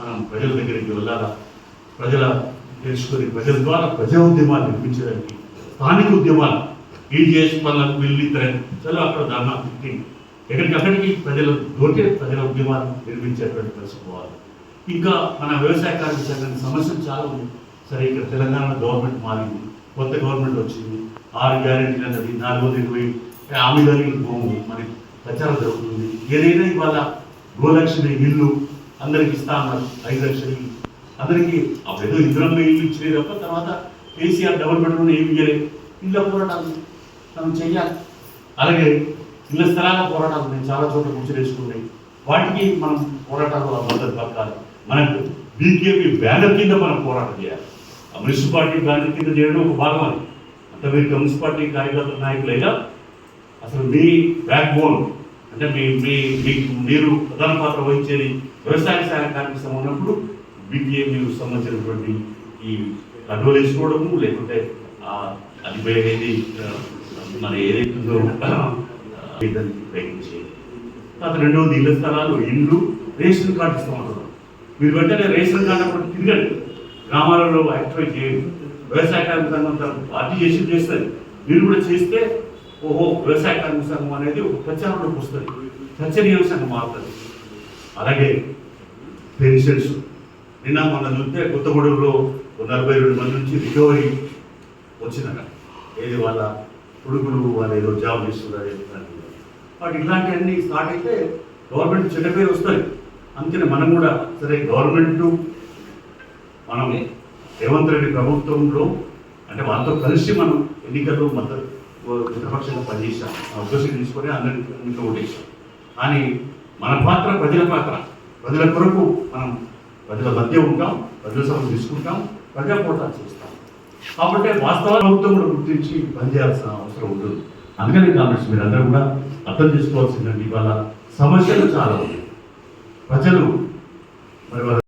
మనం ప్రజల దగ్గరికి వెళ్ళాలా? ప్రజల తెలుసుకొని ప్రజల ద్వారా ప్రజా ఉద్యమాలు నిర్మించడానికి స్థానిక ఉద్యమాలు ఈ చేసి పనులకు వెళ్ళి చలో అక్కడ ధర్నా పెట్టి ఎక్కడికక్కడికి ప్రజల దొరికే ప్రజల ఉద్యమాలు నిర్మించేటువంటి తెలుసుకోవాలి ఇంకా మన వ్యవసాయ కార్మిక సమస్యలు చాలా ఉన్నాయి. సరే ఇక్కడ తెలంగాణ గవర్నమెంట్ మారింది. కొత్త గవర్నమెంట్ వచ్చింది. ఆరు గ్యారెంటీలు అన్నది నాలుగో ఇరవై హామీలని మరి ప్రచారం జరుగుతుంది. ఏదైనా ఇవాళ గోలక్ష్మి ఇల్లు అందరికి ఇస్తా అన్నారు ఐదు లక్షలు అందరికీ అప్పుడేదో ఇంద్రమ్మ ఇల్లు ఇచ్చినాయి తప్ప తర్వాత కేసీఆర్ డబుల్ బెడ్రూమ్ ఏమి ఇవ్వలేదు ఇళ్ళ పోరాటాలు మనం చెయ్యాలి. అలాగే ఇళ్ళ స్థలాల పోరాటాలు నేను చాలా చోట్ల కూర్చొనేసుకున్నాయి వాటికి మనం పోరాటాలు మద్దతు పలకాలి. మనకు బీకేపీ బ్యానర్ కింద మనం పోరాటం చేయాలి. ఆ మున్సిపాలిటీ బ్యానర్ కింద చేయడం ఒక భాగం అది. అంటే మీరు మున్సిపాలిటీ కార్యకర్త నాయకులైనా అసలు మీ బ్యాక్ బోన్ అంటే మీ మీ మీకు మీరు ప్రధాన పాత్ర వహించేది వ్యవసాయ శాఖ కార్మిక ఉన్నప్పుడు బీపీఏ మీకు సంబంధించినటువంటి ఈ కంట్రోల్ వేసుకోవడము లేకుంటే అది ఏది మన ఏదైతుందో దానికి ప్రయత్నించేది. తర్వాత రెండవది ఇళ్ళ స్థలాలు ఇండ్లు రేషన్ కార్డు ఇస్తామంటున్నారు మీరు వెంటనే రేషన్ కార్డు అప్పుడు తిరగండి. గ్రామాలలో యాక్టివేట్ చేయండి. వ్యవసాయ కార్మిక సంఘం పార్టీ చేసి చేస్తారు మీరు కూడా చేస్తే ఓహో వ్యవసాయ కార్మిక సంఘం అనేది ఒక ప్రచారంలోకి వస్తుంది చర్చనీయ సంఘం మారుతుంది. అలాగే పెన్షన్స్. నిన్న మన చూస్తే కొత్తగూడెంలో నలభై రెండు మంది నుంచి రికవరీ వచ్చినాక ఏది వాళ్ళ కొడుకులు వాళ్ళు ఏదో జాబ్ చేస్తున్నారు వాటి ఇలాంటివన్నీ స్టార్ట్ అయితే గవర్నమెంట్ చెడ్డ పేరు వస్తుంది. అందుకని మనం కూడా సరే గవర్నమెంట్ మనం రేవంత్ రెడ్డి ప్రభుత్వంలో అంటే వాళ్ళతో కలిసి మనం ఎన్నికల్లో మద్దతు ప్రతిపక్షంగా పనిచేసాం అవకాశం తీసుకొని అందరికీ ఇంకా ఓటేసాం కానీ మన పాత్ర ప్రజల పాత్ర. ప్రజల కొరకు మనం ప్రజల మధ్య ఉంటాం ప్రజల సభ తీసుకుంటాం ప్రజా పోటాలు చేస్తాం. కాబట్టి వాస్తవ ప్రభుత్వం కూడా గుర్తించి పనిచేయాల్సిన అవసరం ఉంటుంది అందుకని కాబట్టి మీరు అందరూ కూడా అర్థం చేసుకోవాల్సిందండి. ఇవాళ సమస్యలు చాలా ఉన్నాయి. ప్రజలు మరి